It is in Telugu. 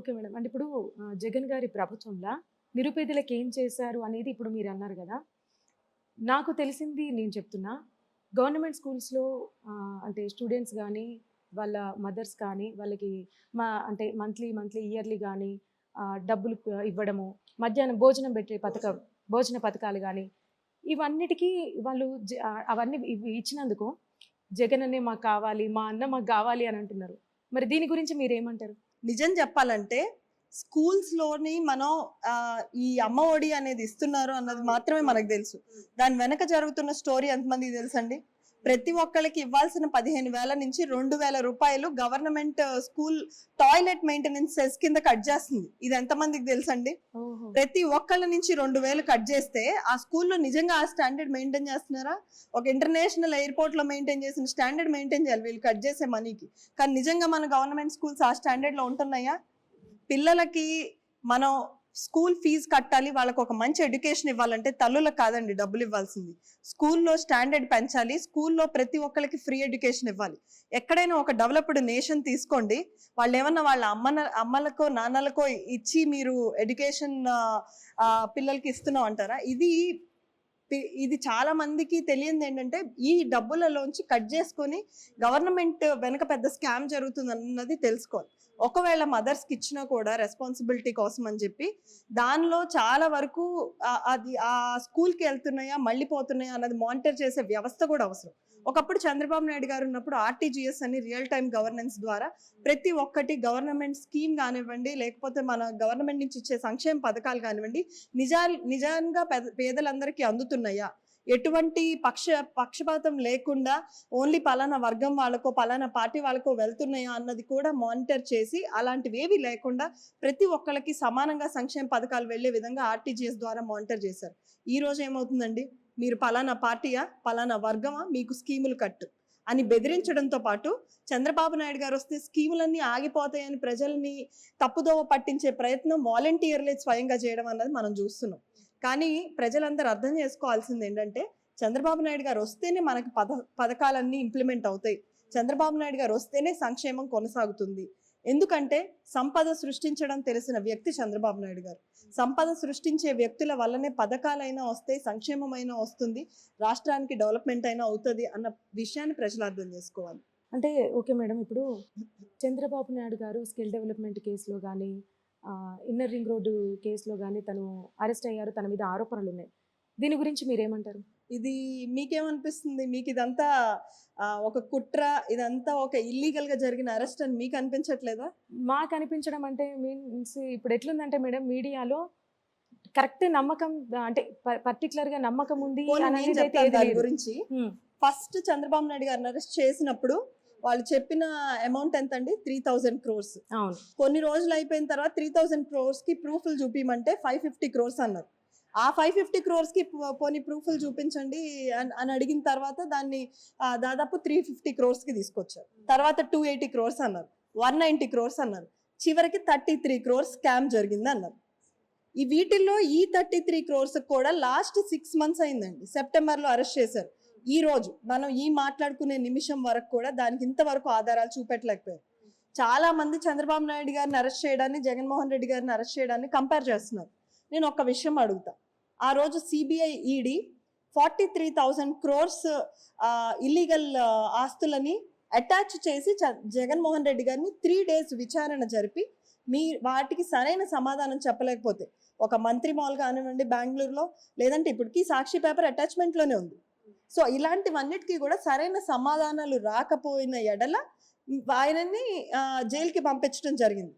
Okay madam. అంటే ఇప్పుడు జగన్ గారి ప్రభుత్వంలో నిరుపేదలకు ఏం చేశారు అనేది ఇప్పుడు మీరు అన్నారు కదా. నాకు తెలిసింది నేను చెప్తున్నా గవర్నమెంట్ స్కూల్స్లో అంటే స్టూడెంట్స్ కానీ వాళ్ళ మదర్స్ కానీ వాళ్ళకి మా అంటే మంత్లీ మంత్లీ ఇయర్లీ కానీ డబ్బులు ఇవ్వడము మధ్యాహ్నం భోజనం పెట్టే పథకం భోజన పథకాలు కానీ ఇవన్నిటికీ వాళ్ళు అవన్నీ ఇచ్చినందుకు జగన్ అనే మాకు కావాలి మా అన్న మాకు కావాలి అని అంటున్నారు. మరి దీని గురించి మీరు ఏమంటారు నిజం చెప్పాలంటే స్కూల్స్లోని మనం ఈ అమ్మ ఒడి అనేది ఇస్తున్నారు అన్నది మాత్రమే మనకు తెలుసు. దాని వెనక జరుగుతున్న స్టోరీ ఎంతమందికి తెలుసండి? ప్రతి ఒక్కరికి ఇవ్వాల్సిన పదిహేను వేల నుంచి రెండు వేల రూపాయలు government school toilet maintenance cess కింద కట్ చేస్తుంది. ఇది ఎంతమందికి తెలుసండి? ప్రతి ఒక్కళ్ళ నుంచి రెండు వేలు కట్ చేస్తే ఆ స్కూల్లో నిజంగా ఆ స్టాండర్డ్ మెయింటైన్ చేస్తున్నారా? ఒక ఇంటర్నేషనల్ ఎయిర్పోర్ట్లో మెయింటైన్ చేసిన స్టాండర్డ్ మెయింటైన్ చేయాలి వీళ్ళు కట్ చేసే మనీకి. కానీ నిజంగా మన గవర్నమెంట్ స్కూల్స్ ఆ స్టాండర్డ్లో ఉంటున్నాయా? పిల్లలకి మనం స్కూల్ ఫీజు కట్టాలి వాళ్ళకు ఒక మంచి ఎడ్యుకేషన్ ఇవ్వాలంటే తల్లులకు కాదండి డబ్బులు ఇవ్వాల్సింది. స్కూల్లో స్టాండర్డ్ పెంచాలి స్కూల్లో ప్రతి ఒక్కరికి ఫ్రీ ఎడ్యుకేషన్ ఇవ్వాలి. ఎక్కడైనా ఒక డెవలప్డ్ నేషన్ తీసుకోండి. వాళ్ళు ఏమన్నా వాళ్ళ అమ్మన అమ్మలకో నాన్నలకో ఇచ్చి మీరు ఎడ్యుకేషన్ పిల్లలకి ఇస్తున్నాం అంటారా? ఇది ఇది చాలా మందికి తెలియంది ఏంటంటే ఈ డబ్బులలోంచి కట్ చేసుకొని గవర్నమెంట్ వెనక పెద్ద స్కామ్ జరుగుతుంది అన్నది తెలుసుకోవాలి. ఒకవేళ మదర్స్కి ఇచ్చినా కూడా రెస్పాన్సిబిలిటీ కోసం అని చెప్పి దానిలో చాలా వరకు అది ఆ స్కూల్కి వెళ్తున్నాయా మళ్ళీ పోతున్నాయా అన్నది మానిటర్ చేసే వ్యవస్థ కూడా అవసరం. ఒకప్పుడు చంద్రబాబు నాయుడు గారు ఉన్నప్పుడు ఆర్టీజీఎస్ అని రియల్ టైం గవర్నెన్స్ ద్వారా ప్రతి ఒక్కటి గవర్నమెంట్ స్కీమ్ కానివ్వండి లేకపోతే మన గవర్నమెంట్ నుంచి ఇచ్చే సంక్షేమ పథకాలు కానివ్వండి నిజా నిజంగా పేద- పేదలందరికీ అందుతున్నాయా? ఎటువంటి పక్ష పక్షపాతం లేకుండా ఓన్లీ పలానా వర్గం వాళ్ళకో పలానా పార్టీ వాళ్ళకో వెళ్తున్నాయా అన్నది కూడా మానిటర్ చేసి అలాంటివి ఏవి లేకుండా ప్రతి ఒక్కళ్ళకి సమానంగా సంక్షేమ పథకాలు వెళ్ళే విధంగా ఆర్టీజీఎస్ ద్వారా మానిటర్ చేశారు. ఈ రోజు ఏమవుతుందండి? మీరు పలానా పార్టీయా పలానా వర్గమా మీకు స్కీములు కట్టు అని బెదిరించడంతో పాటు చంద్రబాబు నాయుడు గారు వస్తే స్కీములన్నీ ఆగిపోతాయని ప్రజల్ని తప్పుదోవ పట్టించే ప్రయత్నం వాలంటీర్లే స్వయంగా చేయడం అన్నది మనం చూస్తున్నాం. కానీ ప్రజలందరూ అర్థం చేసుకోవాల్సింది ఏంటంటే చంద్రబాబు నాయుడు గారు వస్తేనే మనకు పథ పథకాలన్నీ ఇంప్లిమెంట్ అవుతాయి. చంద్రబాబు నాయుడు గారు వస్తేనే సంక్షేమం కొనసాగుతుంది. ఎందుకంటే సంపద సృష్టించడం తెలిసిన వ్యక్తి చంద్రబాబు నాయుడు గారు. సంపద సృష్టించే వ్యక్తుల వల్లనే పథకాలైనా వస్తాయి సంక్షేమమైనా వస్తుంది రాష్ట్రానికి డెవలప్మెంట్ అయినా అవుతుంది అన్న విషయాన్ని ప్రజలు అర్థం చేసుకోవాలి. అంటే ఓకే మేడం ఇప్పుడు చంద్రబాబు నాయుడు గారు స్కిల్ డెవలప్మెంట్ కేసులో కానీ ఇన్నర్ రింగ్ రోడ్డు కేసులో కానీ తను అరెస్ట్ అయ్యారు తన మీద ఆరోపణలు ఉన్నాయి దీని గురించి మీరేమంటారు? ఇది మీకేమనిపిస్తుంది? మీకు ఇదంతా ఒక కుట్ర ఇదంతా ఒక ఇల్లీగల్గా జరిగిన అరెస్ట్ అని మీకు అనిపించట్లేదా మాకు అనిపించడం అంటే మీన్స్ ఇప్పుడు ఎట్లుందంటే మేడం మీడియాలో కరెక్ట్ నమ్మకం అంటే పర్టికులర్గా నమ్మకం ఉంది. గురించి. ఫస్ట్ చంద్రబాబు నాయుడు గారిని అరెస్ట్ చేసినప్పుడు వాళ్ళు చెప్పిన అమౌంట్ ఎంత అండి త్రీ థౌజండ్ క్రోర్స్ అవును. కొన్ని రోజులు అయిపోయిన తర్వాత త్రీ థౌజండ్ క్రోర్స్కి ప్రూఫ్లు చూపించమంటే ఫైవ్ ఫిఫ్టీ క్రోర్స్ అన్నారు. ఆ ఫైవ్ ఫిఫ్టీ క్రోర్స్కి పోనీ ప్రూఫ్లు చూపించండి అని అడిగిన తర్వాత దాన్ని దాదాపు త్రీ ఫిఫ్టీ క్రోర్స్కి తీసుకొచ్చారు. తర్వాత టూ ఎయిటీ క్రోర్స్ అన్నారు. వన్ నైంటీ క్రోర్స్ అన్నారు. చివరికి థర్టీ త్రీ క్రోర్స్ స్కామ్ జరిగింది అన్నారు. ఈ వీటిల్లో ఈ థర్టీ త్రీ క్రోర్స్ కూడా లాస్ట్ సిక్స్ మంత్స్ అయిందండి. సెప్టెంబర్లో అరెస్ట్ చేశారు. ఈ రోజు మనం ఈ మాట్లాడుకునే నిమిషం వరకు కూడా దానికి ఇంతవరకు ఆధారాలు చూపెట్టలేకపోయారు. చాలా మంది చంద్రబాబు నాయుడు గారిని అరెస్ట్ చేయడాన్ని జగన్మోహన్ రెడ్డి గారిని అరెస్ట్ చేయడాన్ని కంపేర్ చేస్తున్నారు. నేను ఒక విషయం అడుగుతా. ఆ రోజు CBI ED forty three thousand crores illegal ఆస్తులని attach చేసి జగన్మోహన్ రెడ్డి గారిని త్రీ డేస్ విచారణ జరిపి మీ వాటికి సరైన సమాధానం చెప్పలేకపోతే ఒక మంత్రి మాల్ కానివ్వండి బెంగళూరులో లేదంటే ఇప్పటికీ సాక్షి పేపర్ అటాచ్మెంట్లోనే ఉంది. సో ఇలాంటివన్నిటికీ కూడా సరైన సమాధానాలు రాకపోయిన ఎడల ఆయనని ఆ, జైలుకి పంపించడం జరిగింది.